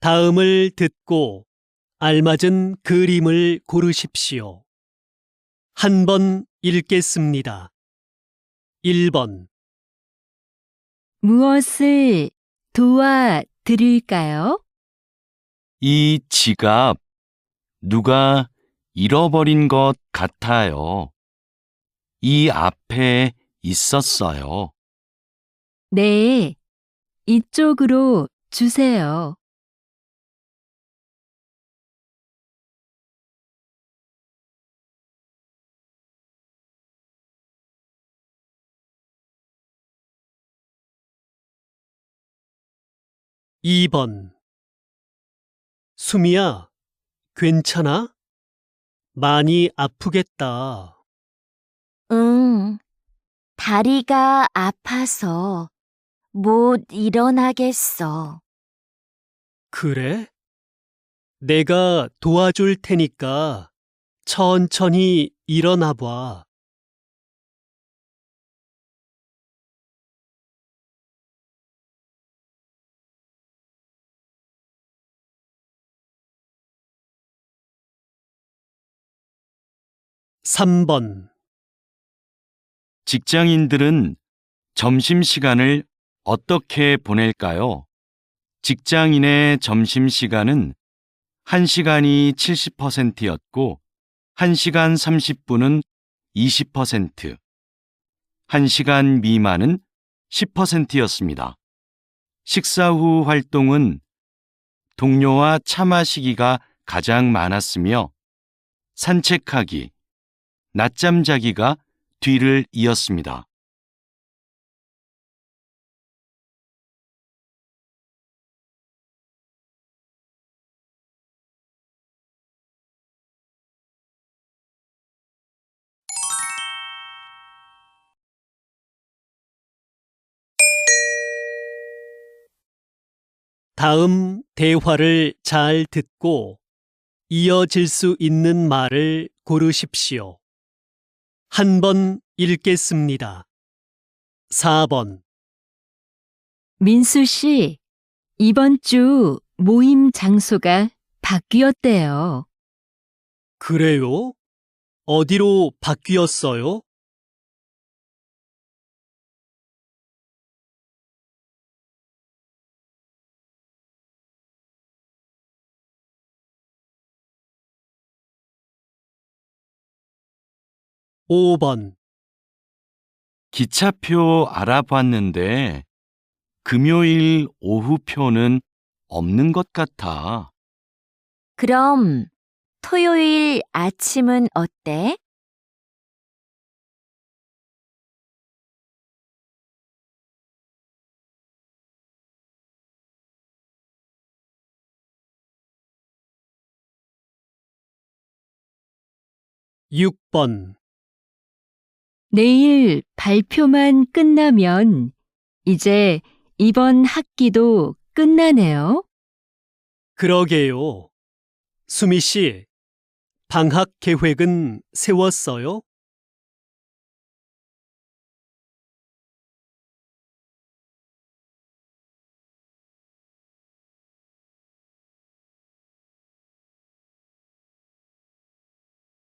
다음을 듣고 알맞은 그림을 고르십시오. 한 번 읽겠습니다. 1번, 무엇을 도와드릴까요? 이 지갑 누가 잃어버린 것 같아요. 이 앞에 있었어요. 네, 이쪽으로 주세요. 이번 수미야, 괜찮아? 많이 아프겠다. 응, 다리가 아파서 못 일어나겠어. 그래? 내가 도와줄 테니까 천천히 일어나 봐. 삼번 직장인들은 점심시간을 어떻게 보낼까요? 직장인의 점심시간은 1시간이 70%였고, 1시간 30분은 20%, 1시간 미만은 10%였습니다. 식사 후 활동은 동료와 차 마시기가 가장 많았으며, 산책하기, 낮잠 자기가 뒤를 이었습니다. 다음 대화를 잘 듣고 이어질 수 있는 말을 고르십시오. 한 번 읽겠습니다. 4번, 민수 씨, 이번 주 모임 장소가 바뀌었대요. 그래요? 어디로 바뀌었어요? 오번 기차표 알아봤는데 금요일 오후표는 없는 것 같아. 그럼 토요일 아침은 어때? 육번 내일 발표만 끝나면 이제 이번 학기도 끝나네요. 그러게요. 수미 씨, 방학 계획은 세웠어요?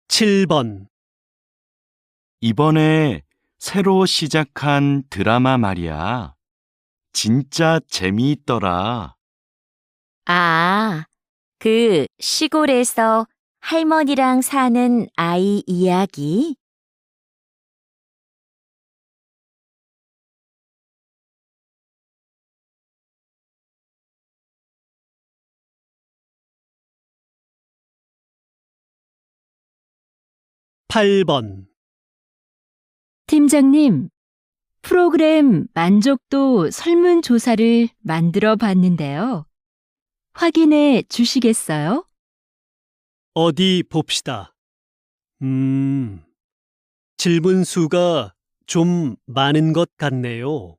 칠번 이번에 새로 시작한 드라마 말이야. 진짜 재미있더라. 아, 그 시골에서 할머니랑 사는 아이 이야기? 팔 번 팀장님, 프로그램 만족도 설문조사를 만들어 봤는데요. 확인해 주시겠어요? 어디 봅시다. 음, 질문 수가 좀 많은 것 같네요.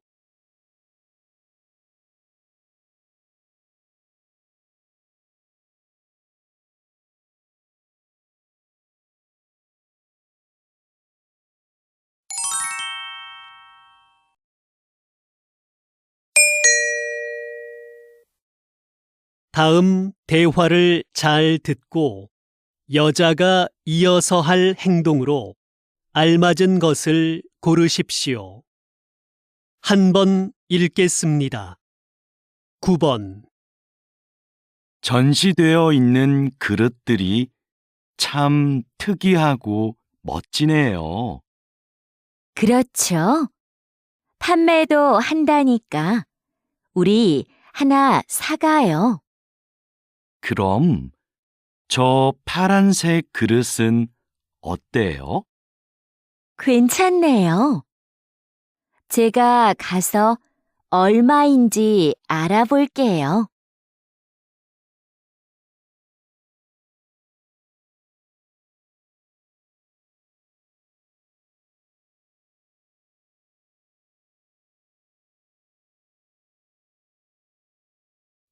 다음 대화를 잘 듣고 여자가 이어서 할 행동으로 알맞은 것을 고르십시오. 한 번 읽겠습니다. 9번. 전시되어 있는 그릇들이 참 특이하고 멋지네요. 그렇죠. 판매도 한다니까. 우리 하나 사가요. 그럼 저 파란색 그릇은 어때요? 괜찮네요. 제가 가서 얼마인지 알아볼게요.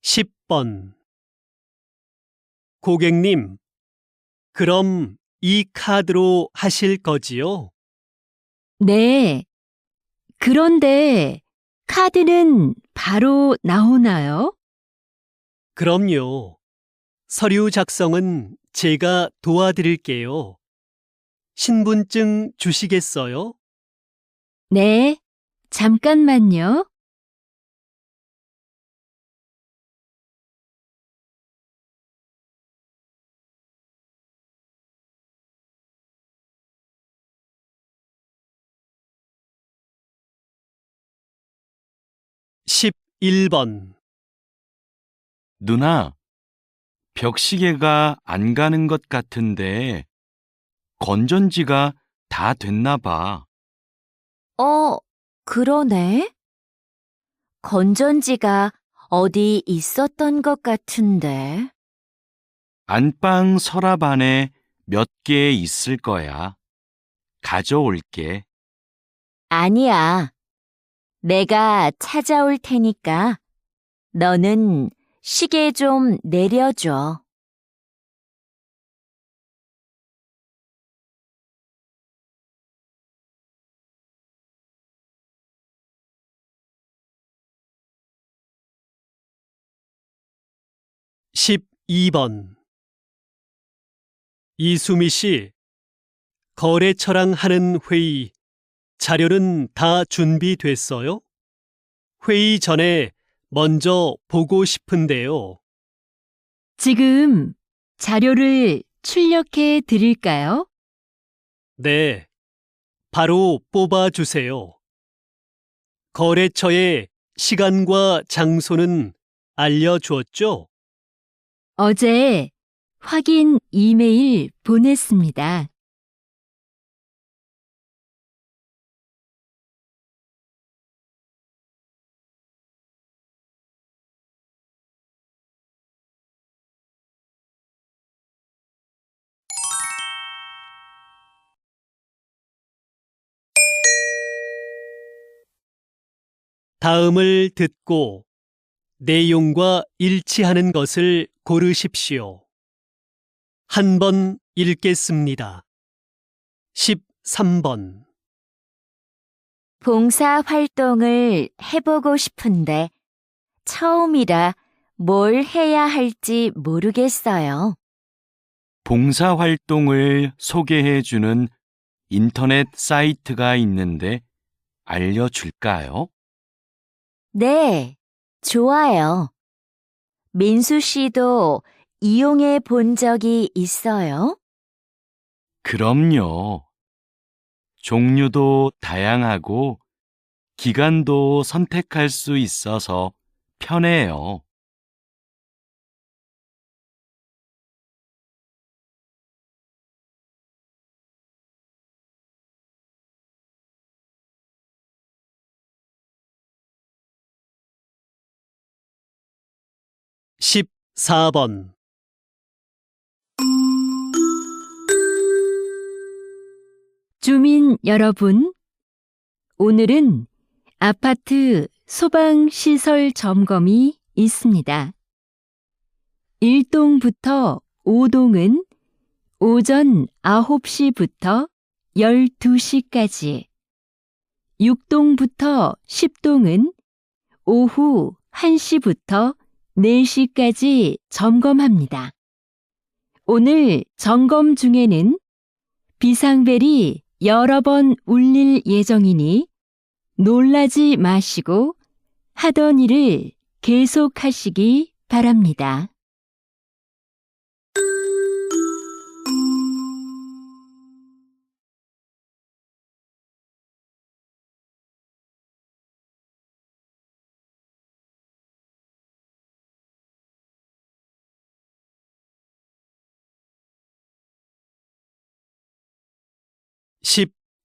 십번 고객님, 그럼 이 카드로 하실 거지요? 네. 그런데 카드는 바로 나오나요? 그럼요. 서류 작성은 제가 도와드릴게요. 신분증 주시겠어요? 네. 잠깐만요. 십일 번 누나, 벽시계가 안 가는 것 같은데 건전지가 다 됐나 봐. 어, 그러네. 건전지가 어디 있었던 것 같은데. 안방 서랍 안에 몇 개 있을 거야. 가져올게. 아니야. 내가 찾아올 테니까 너는 시계 좀 내려줘. 십이 번 이수미 씨, 거래처랑 하는 회의 자료는 다 준비됐어요? 회의 전에 먼저 보고 싶은데요. 지금 자료를 출력해 드릴까요? 네, 바로 뽑아주세요. 거래처의 시간과 장소는 알려주었죠? 어제 확인 이메일 보냈습니다. 다음을 듣고 내용과 일치하는 것을 고르십시오. 한 번 읽겠습니다. 13번. 봉사 활동을 해보고 싶은데 처음이라 뭘 해야 할지 모르겠어요. 봉사 활동을 소개해 주는 인터넷 사이트가 있는데 알려줄까요? 네, 좋아요. 민수 씨도 이용해 본 적이 있어요? 그럼요. 종류도 다양하고 기간도 선택할 수 있어서 편해요. 십사 번 주민 여러분, 오늘은 아파트 소방시설 점검이 있습니다. 1동부터 5동은 오전 9시부터 12시까지, 6동부터 10동은 오후 1시부터 4시까지 점검합니다. 오늘 점검 중에는 비상벨이 여러 번 울릴 예정이니 놀라지 마시고 하던 일을 계속하시기 바랍니다.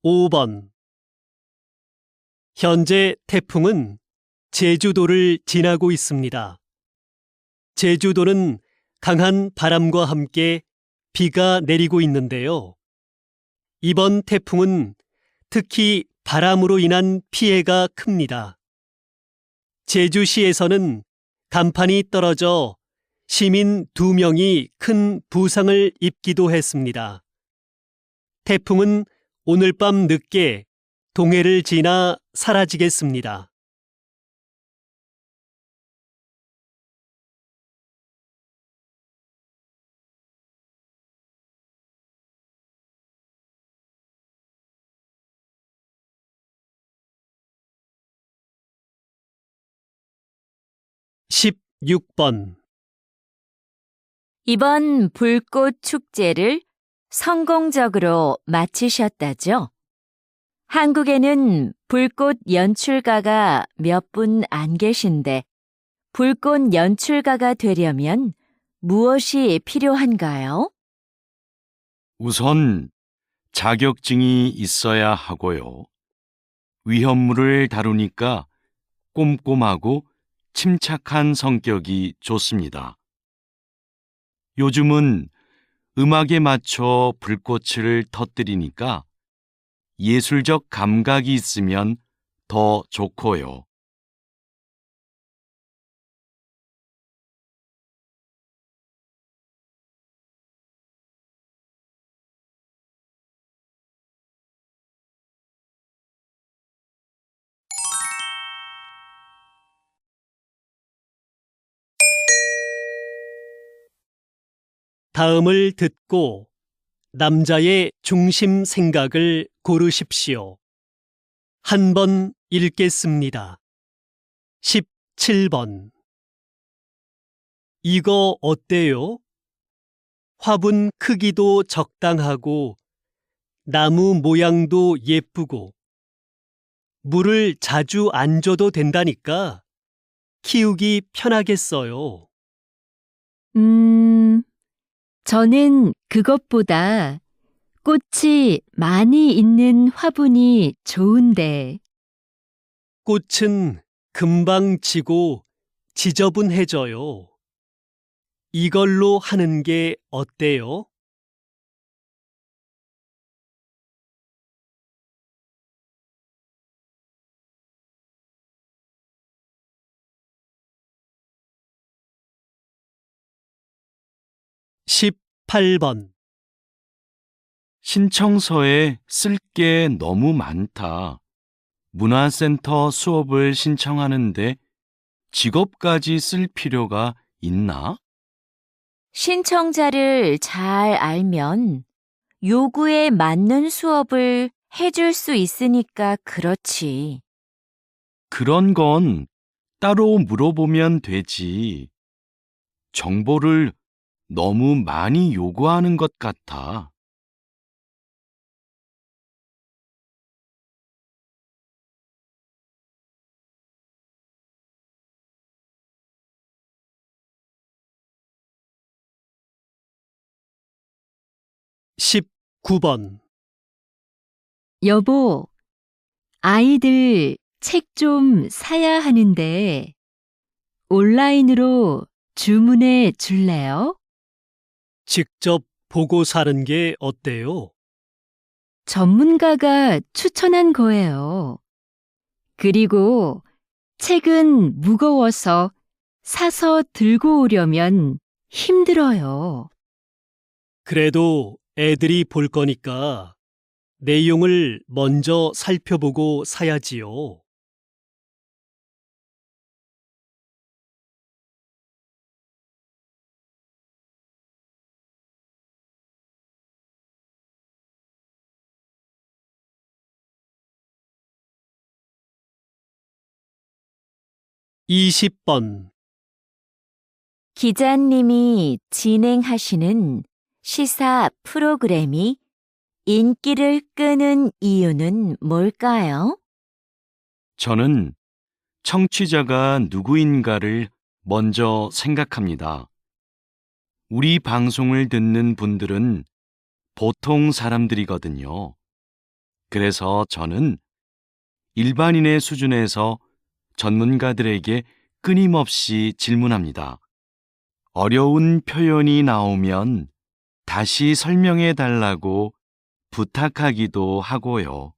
십오 번 현재 태풍은 제주도를 지나고 있습니다. 제주도는 강한 바람과 함께 비가 내리고 있는데요. 이번 태풍은 특히 바람으로 인한 피해가 큽니다. 제주시에서는 간판이 떨어져 시민 두 명이 큰 부상을 입기도 했습니다. 태풍은 오늘 밤 늦게 동해를 지나 사라지겠습니다. 십육 번 이번 불꽃 축제를 성공적으로 마치셨다죠? 한국에는 불꽃 연출가가 몇 분 안 계신데 불꽃 연출가가 되려면 무엇이 필요한가요? 우선 자격증이 있어야 하고요. 위험물을 다루니까 꼼꼼하고 침착한 성격이 좋습니다. 요즘은 음악에 맞춰 불꽃을 터뜨리니까 예술적 감각이 있으면 더 좋고요. 다음을 듣고 남자의 중심 생각을 고르십시오. 한 번 읽겠습니다. 17번. 이거 어때요? 화분 크기도 적당하고 나무 모양도 예쁘고 물을 자주 안 줘도 된다니까 키우기 편하겠어요. 음, 저는 그것보다 꽃이 많이 있는 화분이 좋은데, 꽃은 금방 지고 지저분해져요. 이걸로 하는 게 어때요? 십팔 번 신청서에 쓸 게 너무 많다. 문화센터 수업을 신청하는데 직업까지 쓸 필요가 있나? 신청자를 잘 알면 요구에 맞는 수업을 해줄 수 있으니까 그렇지. 그런 건 따로 물어보면 되지. 정보를 너무 많이 요구하는 것 같아. 십구 번 여보, 아이들 책 좀 사야 하는데, 온라인으로 주문해 줄래요? 직접 보고 사는 게 어때요? 전문가가 추천한 거예요. 그리고 책은 무거워서 사서 들고 오려면 힘들어요. 그래도 애들이 볼 거니까 내용을 먼저 살펴보고 사야지요. 20번. 기자님이 진행하시는 시사 프로그램이 인기를 끄는 이유는 뭘까요? 저는 청취자가 누구인가를 먼저 생각합니다. 우리 방송을 듣는 분들은 보통 사람들이거든요. 그래서 저는 일반인의 수준에서 전문가들에게 끊임없이 질문합니다. 어려운 표현이 나오면 다시 설명해 달라고 부탁하기도 하고요.